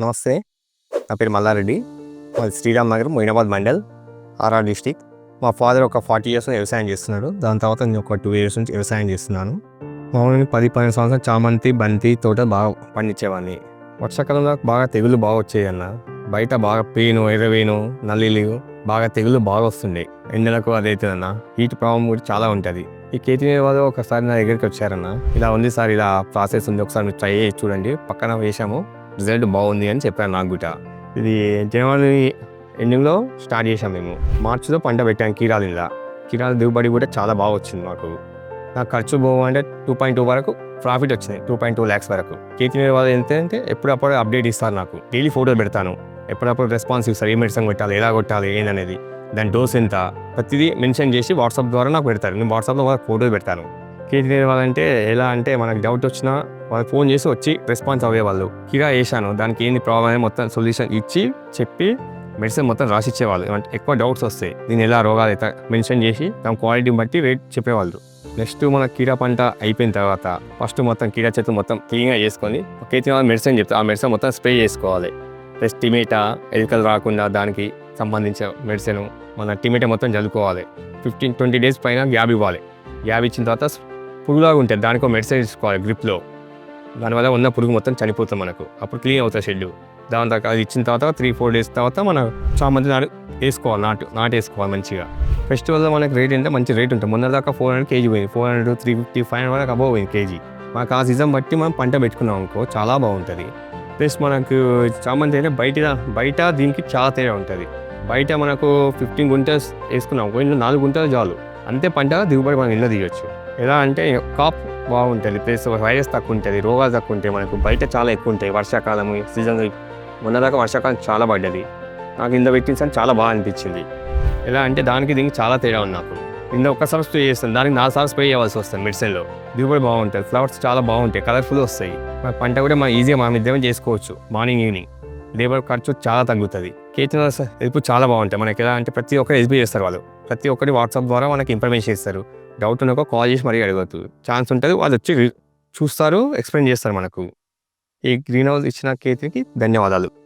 నమస్తే నా పేరు మల్లారెడ్డి. మాది శ్రీరామ్ నగర్ మొయినాబాద్ మండల్ ఆర్ఆర్ డిస్టిక్. మా ఫాదర్ ఒక ఫార్టీ ఇయర్స్ వ్యవసాయం చేస్తున్నాడు. దాని తర్వాత నేను ఒక టూ ఇయర్స్ నుంచి వ్యవసాయం చేస్తున్నాను. మామూలుగా పది పదిహేను సంవత్సరాలు చామంతి బంతి తోట బాగా పండించేవాడిని. వర్షాకాలంలో బాగా తెగులు బాగా వచ్చాయి అన్న. బయట బాగా పేను ఎర్రవేను నల్లిలు బాగా తెగులు బాగా వస్తుండే. ఎండలకు అదైతుందన్న హీట్ ప్రాబ్లం కూడా చాలా ఉంటుంది. ఈ కేటీ వాళ్ళు ఒకసారి నా దగ్గరికి వచ్చారన్న. ఇలా ఉంది సార్ ఇలా ప్రాసెస్ ఉంది. ఒకసారి మీరు ట్రై చేసి చూడండి. పక్కన వేసాము. రిజల్ట్ బాగుంది అని చెప్పారు నాకు కూడా. ఇది జనవరి ఎండింగ్లో స్టార్ట్ చేసాం మేము. మార్చిలో పంట పెట్టాం కీరాలు ఇలా కీరాల దిగుబడి కూడా చాలా బాగా వచ్చింది మాకు. నాకు ఖర్చు పోవంటే టూ పాయింట్ టూ వరకు ప్రాఫిట్ వచ్చింది. టూ పాయింట్ టూ ల్యాక్స్ వరకు. కేటీ వాళ్ళు ఎంత అంటే ఎప్పుడప్పుడు అప్డేట్ ఇస్తారు నాకు. డైలీ ఫోటోలు పెడతాను. ఎప్పుడప్పుడు రెస్పాన్స్ ఇస్తారు. ఏ మెడిసిన్ కొట్టాలి ఎలా కొట్టాలి ఏందనేది దాని డోస్ ఎంత? ప్రతిదీ మెన్షన్ చేసి వాట్సాప్ ద్వారా నాకు పెడతారు. నేను వాట్సాప్లో వాళ్ళకి ఫోటోలు పెడతాను. కేటీ వాళ్ళంటే ఎలా అంటే మనకు డౌట్ వచ్చినా వాళ్ళు ఫోన్ చేసి వచ్చి రెస్పాన్స్ అయ్యేవాళ్ళు కిరా వేసాను దానికి ఏంది ప్రాబ్లం అని మొత్తం సొల్యూషన్ ఇచ్చి చెప్పి మెడిసిన్ మొత్తం రాసి ఇచ్చేవాళ్ళు అంటే ఎక్కువ డౌట్స్ వస్తాయి. దీని ఎలా రోగాలు అయితే మెన్షన్ చేసి దాని క్వాలిటీని బట్టి రేట్ చెప్పేవాళ్ళు. నెక్స్ట్ మన కీరా పంట అయిపోయిన తర్వాత ఫస్ట్ మొత్తం కీడా చెట్లు మొత్తం క్లీన్గా చేసుకొని కేతీ మెడిసిన్ చెప్తా ఆ మెడిసిన్ మొత్తం స్ప్రే చేసుకోవాలి. ప్లస్ టిమేటా ఎలుకలు రాకుండా దానికి సంబంధించిన మెడిసిన్ మన టిమేటా మొత్తం చల్లుకోవాలి. ఫిఫ్టీన్ ట్వంటీ డేస్ పైన గ్యాబ్ ఇవ్వాలి. గ్యాబ్ ఇచ్చిన తర్వాత పురుగులాగా ఉంటుంది దానికో మెడిసిన్ తీసుకోవాలి గ్రిప్లో దానివల్ల ఉన్న పురుగు మొత్తం చనిపోతుంది మనకు. అప్పుడు క్లీన్ అవుతుంది షెడ్ దాని తర్వాత అది ఇచ్చిన తర్వాత త్రీ ఫోర్ డేస్ తర్వాత మనం చామంతి నాటు వేసుకోవాలి నాటు నాటు వేసుకోవాలి మంచిగా ఫెస్టివల్లో మనకి రేట్ అంటే మంచి రేట్ ఉంటుంది. మొన్న దాకా ఫోర్ హండ్రెడ్ కేజీ పోయింది. Four hundred three fifty five hundred వరకు అబౌవ్ పోయింది కేజీ. మనకు ఆ సీజన్ బట్టి మనం పంట పెట్టుకున్నాం అనుకో చాలా బాగుంటుంది. ప్లస్ మనకు చామంతి అయితే బయట బయట దీనికి చాలా తేడా ఉంటుంది. బయట మనకు ఫిఫ్టీన్ గుంటల్స్ వేసుకున్నాం. ఇంట్లో నాలుగు గుంటలు చాలు. అంతే పంట దిగుబడి మనం ఇల్లు తీయొచ్చు. ఎలా అంటే కాప్ బాగుంటుంది ప్లస్ వైరస్ తక్కువ ఉంటుంది రోగాలు తక్కువ ఉంటాయి మనకు బయట చాలా ఎక్కువ ఉంటాయి వర్షాకాలం సీజన్ ఉన్నదాకా వర్షాకాలం చాలా పడ్డది. నాకు ఇంత పెట్టించాను చాలా బాగా అనిపించింది. ఎలా అంటే దానికి దీనికి చాలా తేడా ఉంది నాకు. ఇంత ఒక్కసారి స్ప్రే చేస్తాను దానికి నాలుగు సార్లు స్ప్రే చేయవలసి వస్తుంది మెడిసిన్లో. దిగుబడి బాగుంటుంది ఫ్లవర్స్ చాలా బాగుంటాయి కలర్ఫుల్ వస్తాయి. మన పంట కూడా మనం ఈజీగా మనం ఇద్దరం చేసుకోవచ్చు మార్నింగ్ ఈవినింగ్. లేబర్ ఖర్చు చాలా తగ్గుతుంది. కేటీఆర్ హెల్ప్ చాలా బాగుంటాయి. మనకి ఎలా అంటే ప్రతి ఒక్కరు హెల్ప్ చేస్తారు వాళ్ళు. ప్రతి ఒక్కరి వాట్సాప్ ద్వారా మనకి ఇన్ఫర్మేషన్ ఇస్తారు. డౌట్ ఉన్న కాల్ చేసి మరీ అడగద్దు. ఛాన్స్ ఉంటుంది వాళ్ళు వచ్చి చూస్తారు ఎక్స్ప్లెయిన్ చేస్తారు మనకు. ఈ గ్రీన్ హౌస్ ఇచ్చిన కేతికి ధన్యవాదాలు.